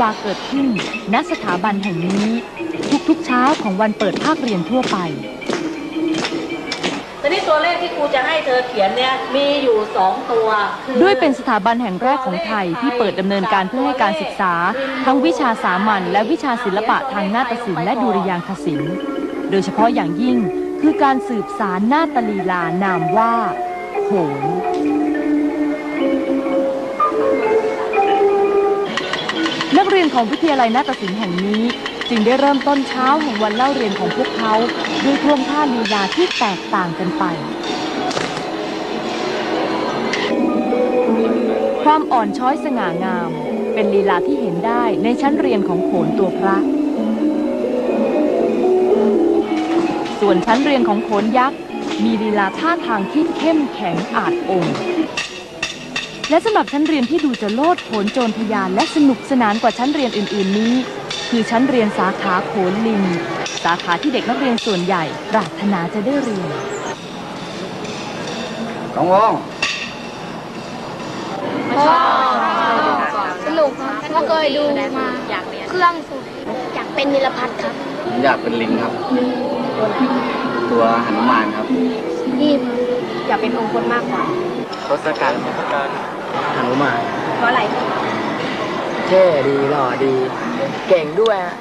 วาเกิดขึ้น ณ สถาบันแห่งนี้ ทุกๆเช้าของวันเปิดภาคเรียนทั่วไปทีนี้ตัวเลขที่ครูจะให้เธอเขียนเนี่ยมีอยู่สองตัวคือด้วยเป็นสถาบันแห่งแรกของไทยที่เปิดดำเนินการเพื่อให้การศึกษา ทั้งวิชาสามัญและวิชาศิลปะทางนาฏศิลป์และดุริยางคศิลป์ โดยเฉพาะอย่างยิ่งคือการสืบสารนาตลีลานามว่าโขน ของวิทยาลัยนาฏศิลป์แห่งนี้ จึงได้เริ่มต้นเช้าแห่งวันเล่าเรียนของพวกเขาด้วยท่วงท่าลีลาที่แตกต่างกันไป ความอ่อนช้อยสง่างาม เป็นลีลาที่เห็นได้ในชั้นเรียนของโขนตัวพระ ส่วนชั้นเรียนของโขนยักษ์มีลีลาท่าทางที่เข้มแข็งอาจองค์ และสำหรับชั้นเรียนที่ดูจะโลดโผนโจรทยานและสนุกสนานกว่าชั้นเรียนอื่น ๆ นี้ คือชั้นเรียนสาขาโขนลิง สาขาที่เด็กนักเรียนส่วนใหญ่ปรารถนาจะได้เรียนน้องวงสนุกครับก็เคยดูมาเครื่องสุดอยากเป็นนิรพัฒน์ครับ ผมอยากเป็นลิงครับ ตัวหนุมานครับนี่อยากเป็นองค์พลมากกว่าทศกัณฐ์ หนุมานเพราะอะไร เท่ดีหล่อดี เก่งด้วยฮะ